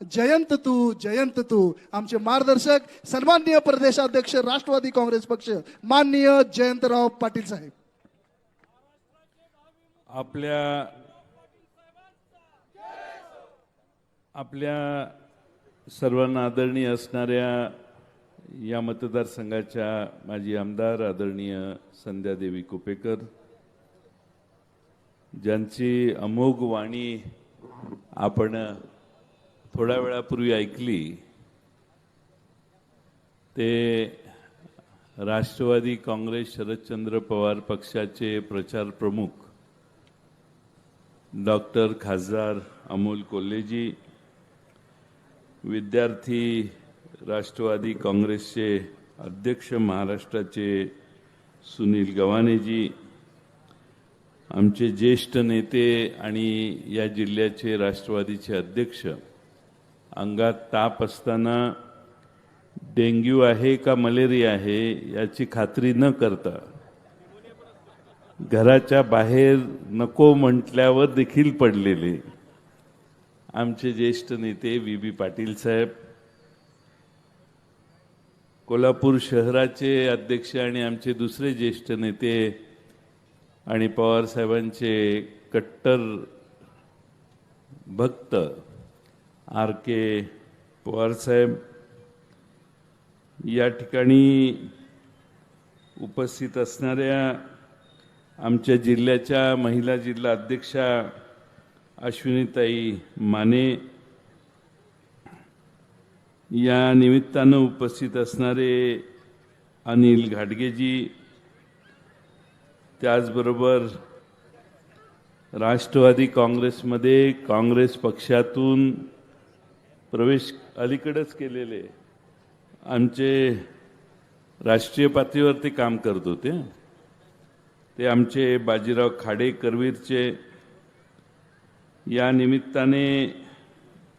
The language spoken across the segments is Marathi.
जयंत तू जयंत तू. आमचे मार्गदर्शक सन्माननीय प्रदेशाध्यक्ष राष्ट्रवादी काँग्रेस पक्ष माननीय जयंतराव पाटील साहेब. आपल्या आपल्या सर्वांना आदरणीय असणाऱ्या या मतदारसंघाच्या माजी आमदार आदरणीय संध्यादेवी कुपेकर ज्यांची अमोघ वाणी आपण थोड्या वेळापूर्वी ऐकली ते राष्ट्रवादी काँग्रेस शरदचंद्र पवार पक्षाचे प्रचार प्रमुख डॉक्टर खासदार अमोल कोल्हेजी विद्यार्थी राष्ट्रवादी काँग्रेसचे अध्यक्ष महाराष्ट्राचे सुनील गवानेजी आमचे ज्येष्ठ नेते आणि या जिल्ह्याचे राष्ट्रवादीचे अध्यक्ष अंगात ताप असताना डेंग्यू आहे का मलेरिया आहे याची खात्री न करता घराच्या बाहेर नको म्हटल्यावर देखील पडलेले. आमचे ज्येष्ठ नेते व्ही. बी. पाटील साहेब कोल्हापूर शहराचे अध्यक्ष आणि आमचे दुसरे ज्येष्ठ नेते आणि पवार साहेबांचे कट्टर भक्त आर के पवार साहेब या ठिकाणी उपस्थित असणाऱ्या आमच्या जिल्ह्याच्या महिला जिल्हा अध्यक्षा अश्विनीताई माने या निमित्तानं उपस्थित असणारे अनिल घाटगेजी त्याचबरोबर राष्ट्रवादी काँग्रेसमध्ये काँग्रेस पक्षातून प्रवेश अलीकडेच केलेले. आमचे राष्ट्रीय पातळीवरती काम करत होते. ते आमचे बाजीराव खाडे करवीरचे या निमित्ताने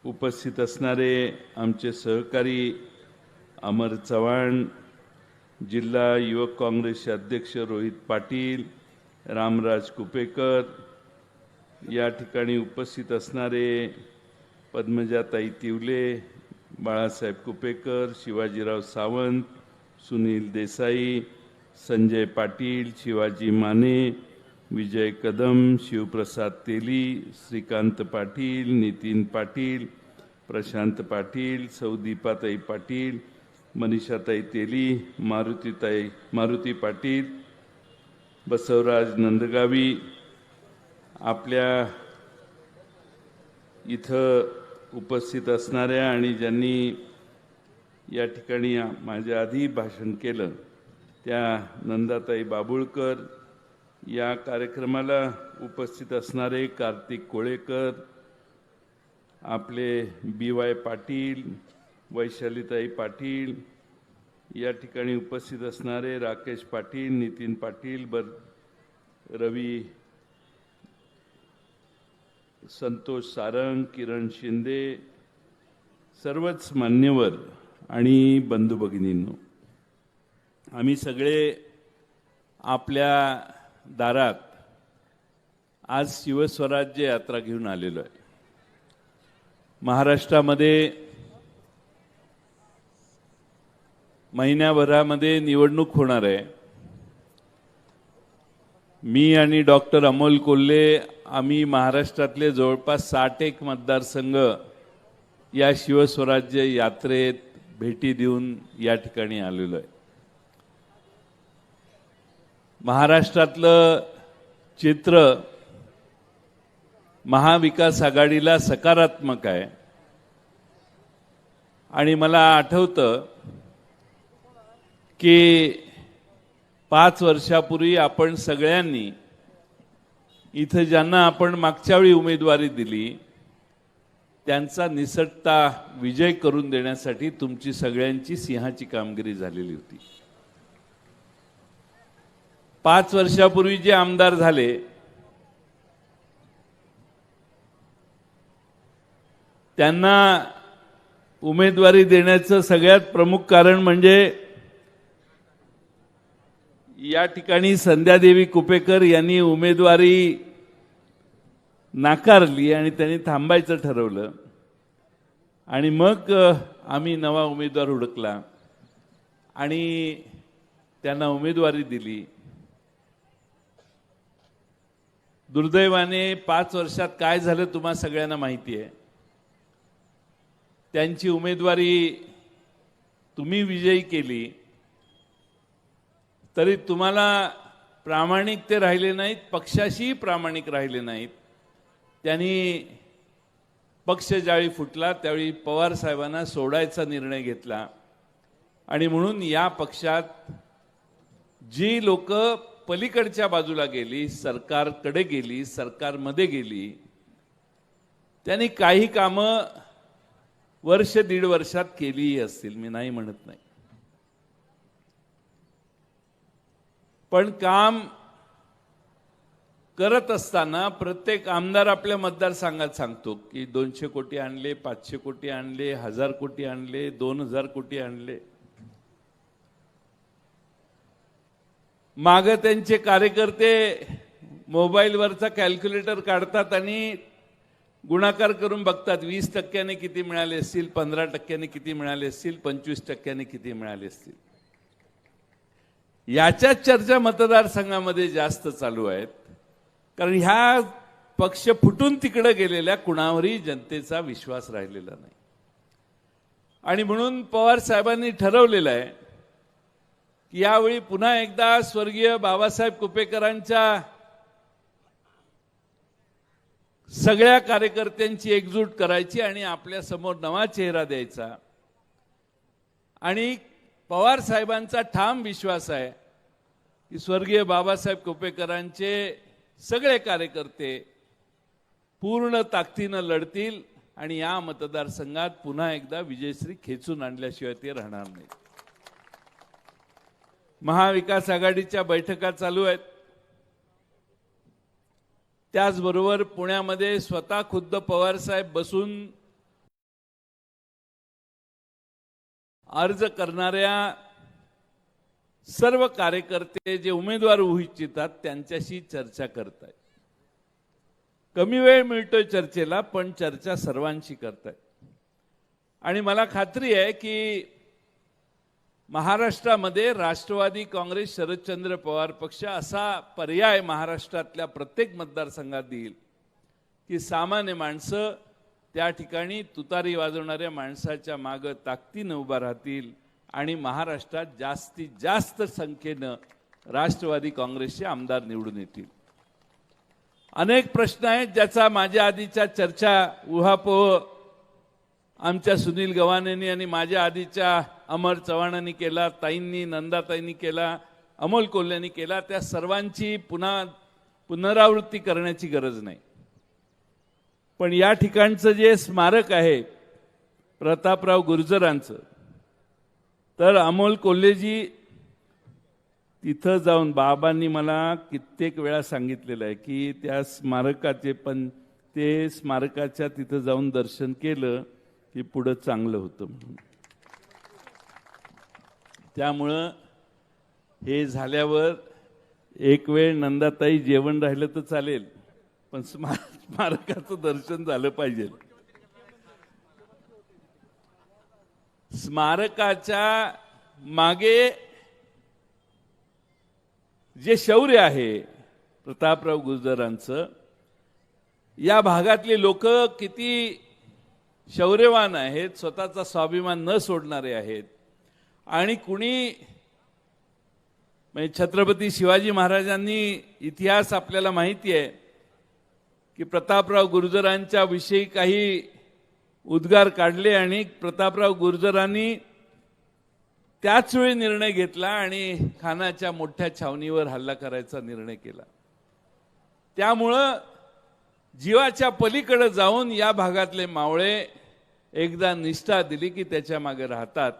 उपस्थित असणारे आमचे सहकारी अमर चव्हाण जिल्हा युवक काँग्रेसचे अध्यक्ष रोहित पाटील रामराज कुपेकर या ठिकाणी उपस्थित असणारे पद्मजाताई तिवले बाळासाहेब कुपेकर शिवाजीराव सावंत सुनील देसाई संजय पाटील शिवाजी माने विजय कदम शिवप्रसाद तेली श्रीकांत पाटील नितीन पाटील प्रशांत पाटील सौदीपाताई पाटील मनीषाताई तेली मारुतीताई मारुती पाटील बसवराज नंदगावी आपल्या इथं उपस्थित असणाऱ्या आणि ज्यांनी या ठिकाणी माझ्या आधी भाषण केलं त्या नंदाताई बाबुळकर या कार्यक्रमाला उपस्थित असणारे कार्तिक कोळेकर आपले बी वाय पाटील वैशालीताई पाटील या ठिकाणी उपस्थित असणारे राकेश पाटील नितीन पाटील बर रवी संतोष सारंग किरण शिंदे सर्वच मान्यवर आणि बंधू भगिनींनो आम्ही सगळे आपल्या दारात आज शिवस्वराज्य यात्रा घेऊन आलेलो आहे. महाराष्ट्रामध्ये महिन्याभरामध्ये निवडणूक होणार आहे. मी आणि डॉक्टर अमोल कोल्हे आम्ही महाराष्ट्रातले जवळपास साठ एक मतदारसंघ या शिवस्वराज्य यात्रेत भेटी देऊन या ठिकाणी आलेलो आहे. महाराष्ट्रातलं चित्र महाविकास आघाडीला सकारात्मक आहे. आणि मला आठवतं की पाच वर्षापूर्वी आपण सगळ्यांनी इथं ज्यांना आपण मागच्या वेळी उमेदवारी दिली त्यांचा निसटता विजय करून देण्यासाठी तुमची सगळ्यांची सिंहाची कामगिरी झालेली होती. पाच वर्षापूर्वी जे आमदार झाले त्यांना उमेदवारी देण्याचं सगळ्यात प्रमुख कारण म्हणजे या ठिकाणी संध्यादेवी कुपेकर यांनी उमेदवारी नाकारली आणि त्यांनी थांबायचं ठरवलं. आणि मग आम्ही नवा उमेदवार हुडकला. आणि त्यांना उमेदवारी दिली. दुर्दैवाने पाच वर्षात काय झालं तुम्हा सगळ्यांना माहिती आहे. त्यांची उमेदवारी तुम्ही विजयी केली. तरी तुम्हाला प्रामाणिक ते राहिले नाहीत पक्षाशीही प्रामाणिक राहिले नाहीत. त्यांनी पक्ष ज्यावेळी फुटला त्यावेळी पवार साहेबांना सोडायचा निर्णय घेतला. आणि म्हणून या पक्षात जी लोक पलीकडच्या बाजूला गेली सरकारकडे गेली सरकारमध्ये गेली त्यांनी काही कामं वर्ष दीड वर्षात केलीही असतील मी नाही म्हणत नाही. पण काम करत असताना प्रत्येक आमदार आपल्या मतदारसंघात सांगतो की दोनशे कोटी आणले पाचशे कोटी आणले हजार कोटी आणले दोन हजार कोटी आणले. माग त्यांचे कार्यकर्ते मोबाईलवरचा कॅल्क्युलेटर काढतात आणि गुणाकार करून बघतात. वीस टक्क्याने किती मिळाले असतील पंधरा टक्क्याने किती मिळाले असतील पंचवीस टक्क्याने किती मिळाले असतील. याच्याच चर्चा मतदारसंघामध्ये जास्त चालू आहेत. कारण ह्या पक्ष फुटून तिकडे गेलेल्या कुणावरही जनतेचा विश्वास राहिलेला नाही. आणि म्हणून पवार साहेबांनी ठरवलेलं आहे की यावेळी पुन्हा एकदा स्वर्गीय बाबासाहेब कुपेकरांच्या सगळ्या कार्यकर्त्यांची एकजूट करायची आणि आपल्यासमोर नवा चेहरा द्यायचा. आणि पवार साहेबांचा ठाम विश्वास आहे की स्वर्गीय बाबासाहेब कुपेकरांचे सगळे कार्यकर्ते पूर्ण ताकदीनं लढतील आणि या मतदारसंघात पुन्हा एकदा विजयश्री खेचून आणल्याशिवाय ते राहणार नाही. महाविकास आघाडीच्या बैठका चालू आहेत. त्याचबरोबर पुण्यामध्ये स्वतः खुद्द पवार साहेब बसून अर्ज करणाऱ्या सर्व कार्यकर्ते जे उमेदवार होऊ इच्छितात त्यांच्याशी चर्चा करतायत. कमी वेळ मिळतोय चर्चेला पण चर्चा सर्वांशी करतायत. आणि मला खात्री आहे की महाराष्ट्रामध्ये राष्ट्रवादी काँग्रेस शरदचंद्र पवार पक्ष असा पर्याय महाराष्ट्रातल्या प्रत्येक मतदारसंघात देईल की सामान्य माणसं त्या ठिकाणी तुतारी वाजवणाऱ्या माणसाच्या मागं ताकदीनं उभा राहतील आणि महाराष्ट्रात जास्तीत जास्त संख्येनं राष्ट्रवादी काँग्रेसचे आमदार निवडून येतील. अनेक प्रश्न आहेत ज्याचा माझ्या आधीच्या चर्चा उहापोह आमच्या सुनील गव्हाणेंनी आणि माझ्या आधीच्या अमर चव्हाणांनी केला ताईंनी नंदाताईंनी केला अमोल कोल्ह्यांनी केला त्या सर्वांची पुन्हा पुनरावृत्ती करण्याची गरज नाही. पण या ठिकाणचं जे स्मारक आहे प्रतापराव गुर्जरांचं तर अमोल कोल्हेजी तिथं जाऊन बाबांनी मला कित्येक वेळा सांगितलेलं आहे की त्या स्मारकाचे पण ते स्मारकाच्या तिथं जाऊन दर्शन केलं की पुढं चांगलं होतं म्हणून. त्यामुळं हे झाल्यावर एक वेळ नंदाताई जेवण राहिलं तर चालेल पण स्मा स्मारकाचं दर्शन झालं पाहिजे. स्मारकाच्या मागे जे शौर्य आहे प्रतापराव गुर्जरांचं या भागातले लोक किती शौर्यवान आहेत स्वतःचा स्वाभिमान न सोडणारे आहेत. आणि कुणी म्हणजे छत्रपती शिवाजी महाराजांनी इतिहास आपल्याला माहिती आहे की प्रतापराव गुर्जरांच्या विषयी काही उद्गार काढले आणि प्रतापराव गुर्जरांनी त्याच वेळी निर्णय घेतला आणि खानाच्या मोठ्या छावणीवर हल्ला करायचा निर्णय केला. त्यामुळं जीवाच्या पलीकडे जाऊन या भागातले मावळे एकदा निष्ठा दिली की त्याच्यामागे राहतात.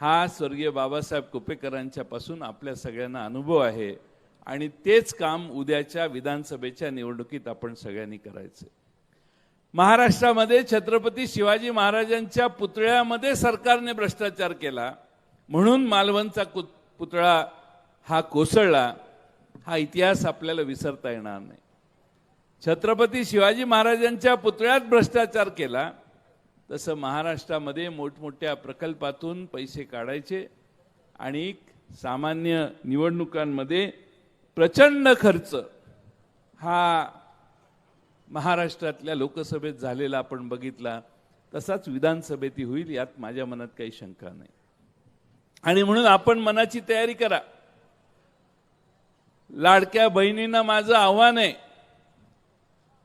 हा स्वर्गीय बाबासाहेब कुपेकरांच्या पासून आपल्या सगळ्यांना अनुभव आहे. आणि तेच काम उद्याच्या विधानसभेच्या निवडणुकीत आपण सगळ्यांनी करायचं. महाराष्ट्रामध्ये छत्रपती शिवाजी महाराजांच्या पुतळ्यामध्ये सरकारने भ्रष्टाचार केला म्हणून मालवणचा कु- पुतळा हा कोसळला हा इतिहास आपल्याला विसरता येणार नाही. छत्रपती शिवाजी महाराजांच्या पुतळ्यात भ्रष्टाचार केला तसं महाराष्ट्रामध्ये मोठमोठ्या प्रकल्पातून पैसे काढायचे आणि सामान्य निवडणुकांमध्ये प्रचंड खर्च हा महाराष्ट्रातल्या लोकसभेत झालेला आपण बघितला. तसाच विधानसभेतही होईल यात माझ्या मनात काही शंका नाही. आणि म्हणून आपण मनाची तयारी करा. लाडक्या बहिणींना माझं आव्हान आहे.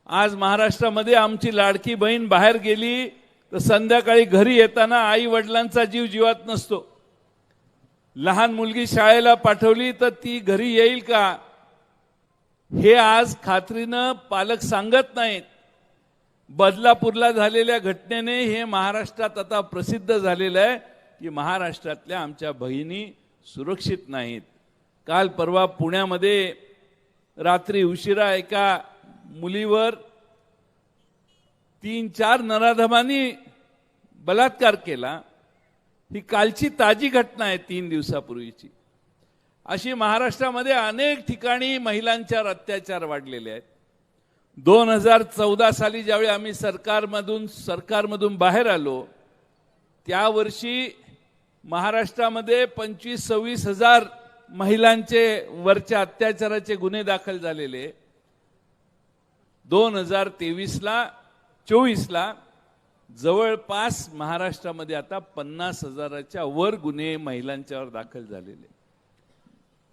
आज महाराष्ट्रामध्ये आमची लाडकी बहीण बाहेर गेली तर संध्याकाळी घरी येताना आई वडिलांचा जीव जीवात नसतो. लहान मुलगी शाळेला पाठवली तर ती घरी येईल का? हे आज खात्रीनं पालक सांगत नाहीत. बदलापूरला झालेल्या घटनेने हे महाराष्ट्रात आता प्रसिद्ध झालेलं आहे की महाराष्ट्रातल्या आमच्या बहिणी सुरक्षित नाहीत. काल परवा पुण्यामध्ये रात्री उशिरा एका मुलीवर तीन चार नराधमांनी बलात्कार केला. ही कालची ताजी घटना आहे तीन दिवसापूर्वीची. अशी महाराष्ट्रामध्ये अनेक ठिकाणी महिलांच्यावर अत्याचार वाढलेले आहेत. दोन हजार चौदा साली ज्यावेळी आम्ही सरकारमधून सरकारमधून बाहेर आलो त्या वर्षी महाराष्ट्रामध्ये पंचवीस सव्वीस हजार महिलांचे वरच्या अत्याचाराचे गुन्हे दाखल झालेले. दोन हजार तेवीसला चोवीसला जवळपास महाराष्ट्रामध्ये आता पन्नास हजाराच्या वर गुन्हे महिलांच्यावर दाखल झालेले.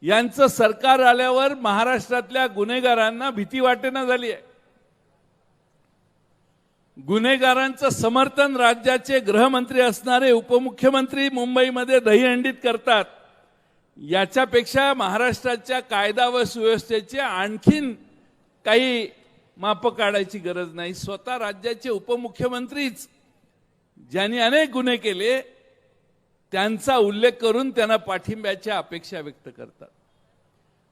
यांचं सरकार आल्यावर महाराष्ट्रातल्या गुन्हेगारांना भीती वाटेना झाली आहे. गुन्हेगारांचं समर्थन राज्याचे गृहमंत्री असणारे उपमुख्यमंत्री मुंबईमध्ये दहीहंडीत करतात. याच्यापेक्षा महाराष्ट्राच्या कायदा व सुव्यवस्थेचे आणखीन काही माप काढायची गरज नाही. स्वतः राज्याचे उपमुख्यमंत्रीच ज्यांनी अनेक गुन्हे केले त्यांचा उल्लेख करून त्यांना पाठिंब्याच्या अपेक्षा व्यक्त करतात.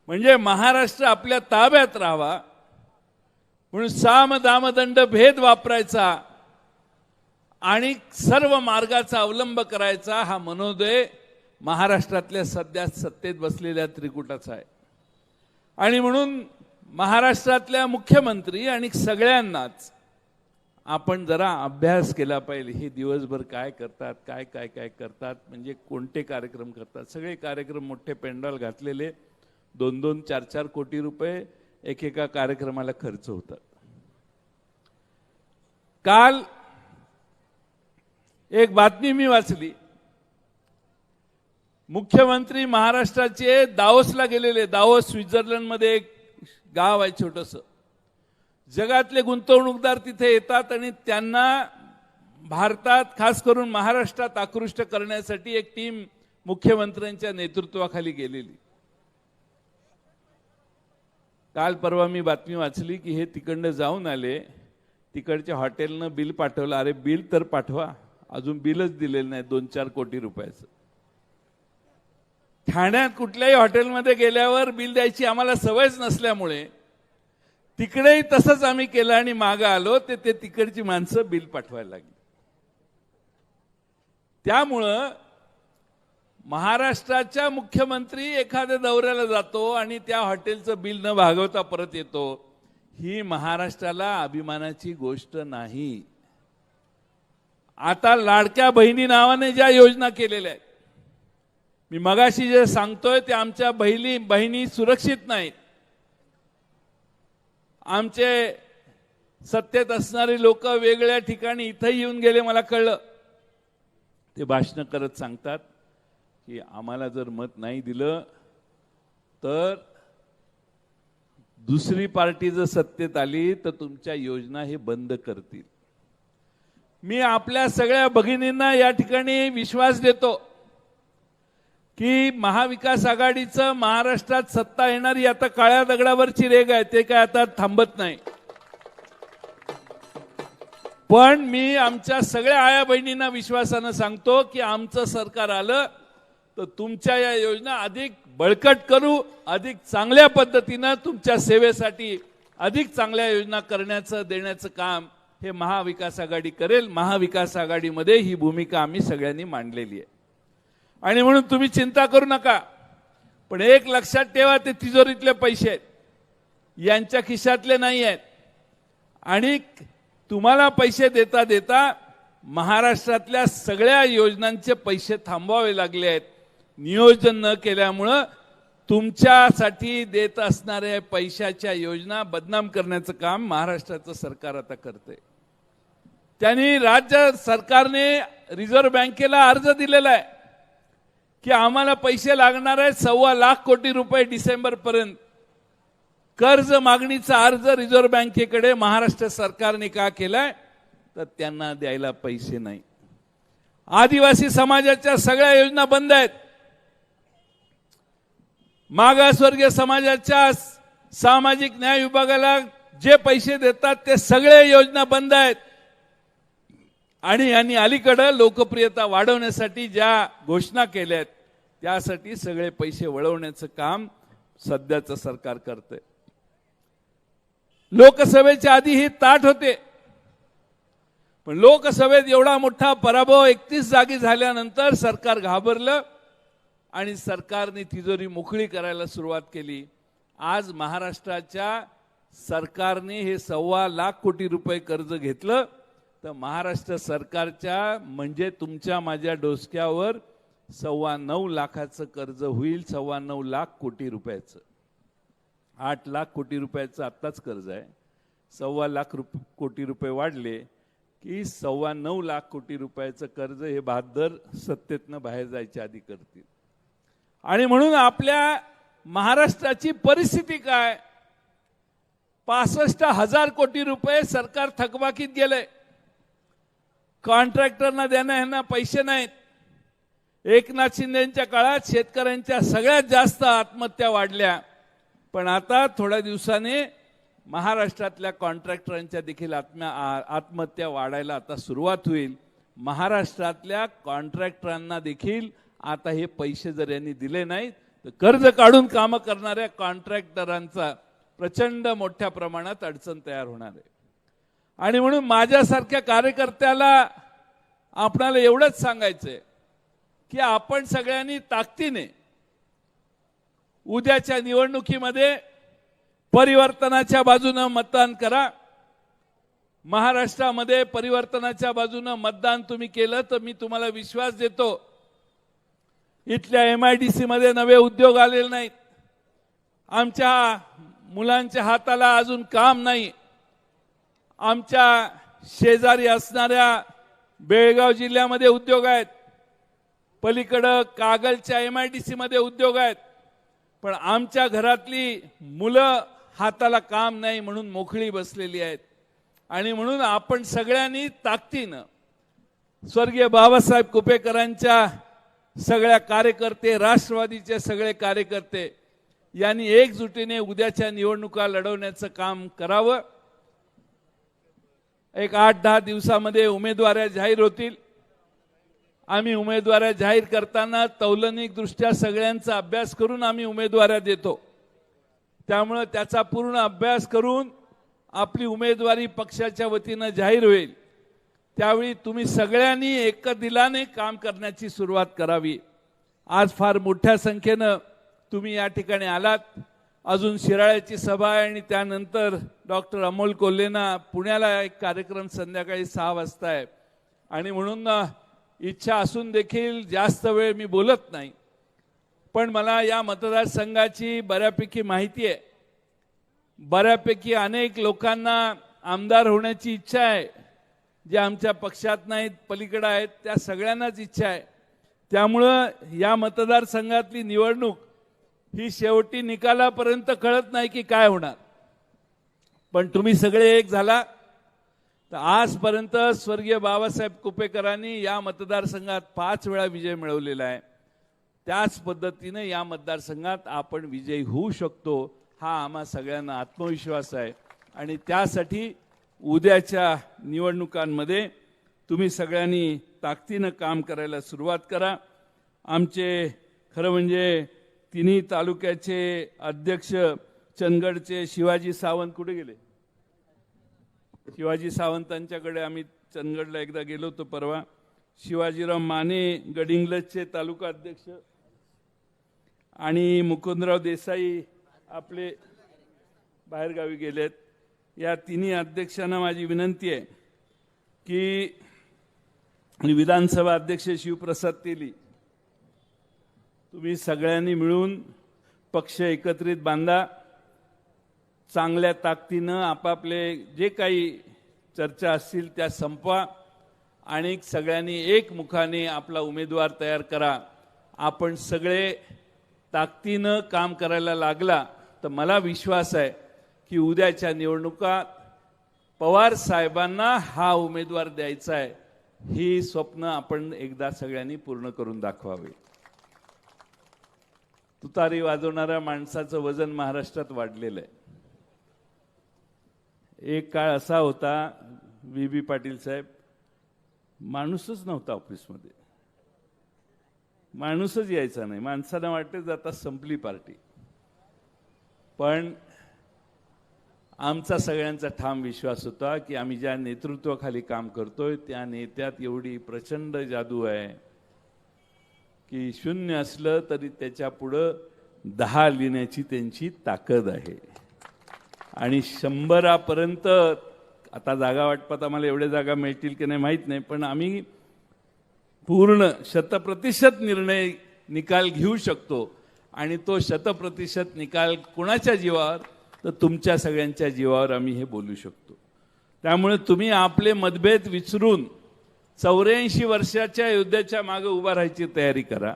म्हणजे महाराष्ट्र आपल्या ताब्यात राहावा म्हणून साम दामदंड भेद वापरायचा आणि सर्व मार्गाचा अवलंब करायचा हा मनोदय महाराष्ट्रातल्या सध्या सत्तेत बसलेल्या त्रिकुटाचा आहे. आणि म्हणून महाराष्ट्रातल्या मुख्यमंत्री आणि सगळ्यांनाच आपण जरा अभ्यास केला पाहिजे हे दिवसभर काय करतात काय काय काय करतात म्हणजे कोणते कार्यक्रम करतात? सगळे कार्यक्रम मोठे पेंडॉल घातलेले दोन दोन चार चार कोटी रुपये एकेका कार्यक्रमाला खर्च होतात. काल एक बातमी मी वाचली. मुख्यमंत्री महाराष्ट्राचे दावोसला गेलेले दावोस स्वित्झर्लंडमध्ये एक गाव आहे छोटस. जगातले गुंतवणूकदार तिथे येतात आणि त्यांना भारतात खास करून महाराष्ट्रात आकृष्ट करण्यासाठी एक टीम मुख्यमंत्र्यांच्या नेतृत्वाखाली गेलेली. काल परवा मी बातमी वाचली की हे तिकडनं जाऊन आले. तिकडच्या हॉटेलनं बिल पाठवलं. अरे बिल तर पाठवा. अजून बिलच दिलेलं नाही. दोन चार कोटी रुपयाचं. ठाण्यात कुठल्याही हॉटेलमध्ये गेल्यावर बिल द्यायची आम्हाला सवयच नसल्यामुळे तिकडेही तसंच आम्ही केलं आणि मागं आलो ते ते तिकडची माणसं बिल पाठवायला लागली. त्यामुळं महाराष्ट्राच्या मुख्यमंत्री एखाद्या दौऱ्याला जातो आणि त्या हॉटेलचं बिल न भागवता परत येतो ही महाराष्ट्राला अभिमानाची गोष्ट नाही. आता लाडक्या बहिणी नावाने ज्या योजना केलेल्या आहेत मी मगाशी जे सांगतोय ते आमच्या बहिणी बहिणी सुरक्षित नाहीत. आमचे सत्तेत असणारी लोक वेगळ्या ठिकाणी इथं येऊन गेले मला कळलं. ते भाषण करत सांगतात की आम्हाला जर मत नाही दिलं तर दुसरी पार्टी जर सत्तेत आली तर तुमच्या योजना हे बंद करतील. मी आपल्या सगळ्या भगिनींना या ठिकाणी विश्वास देतो. की महाविकास आघाडीचं महाराष्ट्रात सत्ता येणारी आता काळ्या दगडावरची रेग आहे ते काय आता थांबत नाही. पण मी आमच्या सगळ्या आया बहिणींना विश्वासानं सांगतो की आमचं सरकार आलं तर तुमच्या या योजना अधिक बळकट करू अधिक चांगल्या पद्धतीनं तुमच्या सेवेसाठी अधिक चांगल्या योजना करण्याचं देण्याचं काम हे महाविकास आघाडी करेल. महाविकास आघाडीमध्ये ही भूमिका आम्ही सगळ्यांनी मांडलेली आहे. आणि म्हणून तुम्ही चिंता करू नका. पण एक लक्षात ठेवा ते तिजोरीतले पैसे आहेत. यांच्या खिशातले नाही आहेत. आणि तुम्हाला पैसे देता देता महाराष्ट्रातल्या सगळ्या योजनांचे पैसे थांबवावे लागले आहेत. नियोजन न केल्यामुळं तुमच्यासाठी देत असणाऱ्या पैशाच्या योजना बदनाम करण्याचं काम महाराष्ट्राचं सरकार आता करते त्यांनी राज्य सरकारने रिझर्व्ह बँकेला अर्ज दिलेला आहे. की आम्हाला पैसे लागणार आहेत सव्वा लाख कोटी रुपये डिसेंबर पर्यंत. कर्ज मागणीचा अर्ज रिझर्व्ह बँकेकडे महाराष्ट्र सरकारने का केलाय? तर त्यांना द्यायला पैसे नाही. आदिवासी समाजाच्या सगळ्या योजना बंद आहेत. मागासवर्गीय समाजाच्या सामाजिक न्याय विभागाला जे पैसे देतात ते सगळे योजना बंद आहेत. आणि यांनी अलीकडं लोकप्रियता वाढवण्यासाठी ज्या घोषणा केल्या आहेत त्यासाठी सगळे पैसे वळवण्याचं काम सध्याचं सरकार करतंय. लोकसभेच्या आधी ही ताट होते. पण लोकसभेत एवढा मोठा पराभव एकतीस जागी झाल्यानंतर सरकार घाबरलं आणि सरकारने तिजोरी मोकळी करायला सुरुवात केली. आज महाराष्ट्राच्या सरकारने हे सव्वा लाख कोटी रुपये कर्ज घेतलं. तर महाराष्ट्र सरकारच्या म्हणजे तुमच्या माझ्या डोसक्यावर सव्वा नऊ लाखाचं कर्ज होईल सव्वा नऊ लाख कोटी रुपयाचं. आठ लाख कोटी रुपयाचं आत्ताच कर्ज आहे. सव्वा लाख रुप कोटी रुपये वाढले की सव्वा नऊ लाख कोटी रुपयाचं कर्ज हे बहादर सत्तेतनं बाहेर जायच्या आधी करतील. आणि म्हणून आपल्या महाराष्ट्राची परिस्थिती काय? पासष्ट हजार कोटी रुपये सरकार थकबाकीत गेलंय. कॉन्ट्रॅक्टरना देणं ह्यांना पैसे नाहीत. एकनाथ शिंदेच्या काळात शेतकऱ्यांच्या सगळ्यात जास्त आत्महत्या वाढल्या. पण आता थोड्या दिवसाने महाराष्ट्रातल्या कॉन्ट्रॅक्टरांच्या देखील आत्म्या आ- आत्महत्या वाढायला आता सुरुवात होईल. महाराष्ट्रातल्या कॉन्ट्रॅक्टरांना देखील आता हे पैसे जर यांनी दिले नाहीत तर कर्ज काढून कामं करणाऱ्या कॉन्ट्रॅक्टरांचा प्रचंड मोठ्या प्रमाणात अडचण तयार होणार आहे. आणि म्हणून माझ्यासारख्या कार्यकर्त्याला आपणाला एवढंच सांगायचंय की आपण सगळ्यांनी ताकदीने उद्याच्या निवडणुकीमध्ये परिवर्तनाच्या बाजूनं मतदान करा. महाराष्ट्रामध्ये परिवर्तनाच्या बाजूनं मतदान तुम्ही केलं तर मी तुम्हाला विश्वास देतो. इथल्या एम आय डी सीमध्ये नवे उद्योग आलेले नाहीत. आमच्या मुलांच्या हाताला अजून काम नाही. आमच्या शेजारी असणाऱ्या बेळगाव जिल्ह्यामध्ये उद्योग आहेत. पलीकडं कागलच्या एम आय डी सीमध्ये उद्योग आहेत. पण आमच्या घरातली मुलं हाताला काम नाही म्हणून मोकळी बसलेली आहेत. आणि म्हणून आपण सगळ्यांनी ताकदीनं स्वर्गीय बाबासाहेब कुपेकरांच्या सगळ्या कार्यकर्ते राष्ट्रवादीचे सगळे कार्यकर्ते यांनी एकजुटीने उद्याच्या निवडणुका लढवण्याचं काम करावं. एक आठ दहा दिवसामध्ये उमेदवाऱ्या जाहीर होतील. आम्ही उमेदवाऱ्या जाहीर करताना तौलनिकदृष्ट्या सगळ्यांचा अभ्यास करून आम्ही उमेदवाऱ्या देतो. त्यामुळं त्याचा पूर्ण अभ्यास करून आपली उमेदवारी पक्षाच्या वतीनं जाहीर होईल. त्यावेळी तुम्ही सगळ्यांनी एक दिलाने काम करण्याची सुरुवात करावी. आज फार मोठ्या संख्येनं तुम्ही या ठिकाणी आलात. अजून शिराळ्याची सभा आहे आणि त्यानंतर डॉक्टर अमोल कोल्हेना पुण्याला एक कार्यक्रम संध्याकाळी सहा वाजता आहे. आणि म्हणून इच्छा असून देखील जास्त वेळ मी बोलत नाही. पण मला या मतदारसंघाची बऱ्यापैकी माहिती आहे. बऱ्यापैकी अनेक लोकांना आमदार होण्याची इच्छा आहे. जे आमच्या पक्षात नाहीत पलीकडं आहेत त्या सगळ्यांनाच इच्छा आहे. त्यामुळं या मतदारसंघातली निवडणूक ही शेवटी निकालापर्यंत कळत नाही की काय होणार. पण तुम्ही सगळे एक झाला. तर आजपर्यंत स्वर्गीय बाबासाहेब कुपेकरांनी या मतदारसंघात पाच वेळा विजय मिळवलेला आहे. त्याच पद्धतीने या मतदारसंघात आपण विजयी होऊ शकतो हा आम्हा सगळ्यांना आत्मविश्वास आहे. आणि त्यासाठी उद्याच्या निवडणुकांमध्ये तुम्ही सगळ्यांनी ताकदीनं काम करायला सुरुवात करा. आमचे खरं म्हणजे तिन्ही तालुक्याचे अध्यक्ष चंदगडचे शिवाजी सावंत कुठे गेले? शिवाजी सावंतांच्याकडे आम्ही चंदगडला एकदा गेलो होतो परवा. शिवाजीराव माने गडिंग्लजचे तालुका अध्यक्ष आणि मुकुंदराव देसाई आपले बाहेरगावी गेलेत. या तिन्ही अध्यक्षांना माझी विनंती आहे की विधानसभा अध्यक्ष शिवप्रसाद तेली तुम्ही सगळ्यांनी मिळून पक्ष एकत्रित बांधा. चांगल्या ताकदीनं आपापले जे काही चर्चा असतील त्या संपवा आणि सगळ्यांनी एकमुखाने आपला उमेदवार तयार करा. आपण सगळे ताकदीनं काम करायला लागला तर मला विश्वास आहे की उद्याच्या निवडणुका पवार साहेबांना हा उमेदवार द्यायचा आहे. ही स्वप्न आपण एकदा सगळ्यांनी पूर्ण करून दाखवावे. तुतारी वाजवणाऱ्या माणसाचं वजन महाराष्ट्रात वाढलेलं आहे. एक काळ असा होता व्ही बी पाटील साहेब माणूसच नव्हता ऑफिसमध्ये. माणूसच यायचा नाही. माणसांना वाटते आता संपली पार्टी. पण आमचा सगळ्यांचा ठाम विश्वास होता की आम्ही ज्या नेतृत्वाखाली काम करतोय त्या नेत्यात एवढी प्रचंड जादू आहे की शून्य असलं तरी त्याच्या पुढं दहा लिहिण्याची त्यांची ताकद आहे. आणि शंभरापर्यंत आता जागा वाटपात आम्हाला एवढ्या जागा मिळतील की नाही माहीत नाही पण आम्ही पूर्ण शतप्रतिशत निर्णय निकाल घेऊ शकतो. आणि तो शतप्रतिशत निकाल कुणाच्या जीवावर? तर तुमच्या सगळ्यांच्या जीवावर आम्ही हे बोलू शकतो. त्यामुळे तुम्ही आपले मतभेद विसरून चौऱ्याऐंशी वर्षाच्या युद्धाच्या मागे उभा राहायची तयारी करा.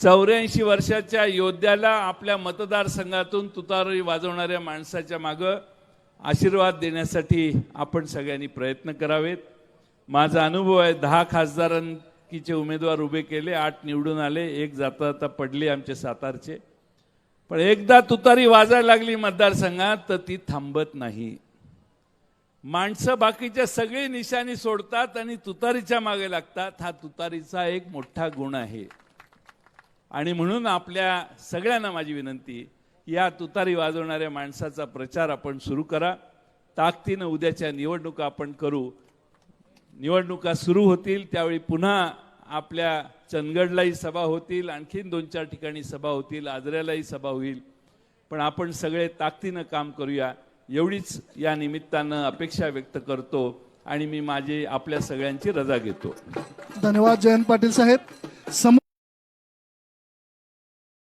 चौऱ्याऐंशी वर्षाच्या योद्ध्याला आपल्या मतदारसंघातून तुतारी वाजवणाऱ्या माणसाच्या मागं आशीर्वाद देण्यासाठी आपण सगळ्यांनी प्रयत्न करावेत. माझा अनुभव आहे दहा खासदारांकीचे उमेदवार उभे केले आठ निवडून आले एक जाता जाता पडले आमचे सातारचे. पण एकदा तुतारी वाजायला लागली मतदारसंघात तर ती थांबत नाही. माणसं बाकीच्या सगळी निशाणी सोडतात आणि तुतारीच्या मागे लागतात. हा तुतारीचा एक मोठा गुण आहे. आणि म्हणून आपल्या सगळ्यांना माझी विनंती या तुतारी वाजवणाऱ्या माणसाचा प्रचार आपण सुरू करा. ताकदीनं उद्याच्या निवडणुका आपण करू. निवडणुका सुरू होतील त्यावेळी पुन्हा आपल्या चंदगडलाही सभा होतील आणखीन दोन चार ठिकाणी सभा होतील आजऱ्यालाही सभा होईल. पण आपण सगळे ताकदीनं काम करूया. एवढीच या निमित्तानं अपेक्षा व्यक्त करतो आणि मी माझी आपल्या सगळ्यांची रजा घेतो. धन्यवाद जयंत पाटील साहेब. सम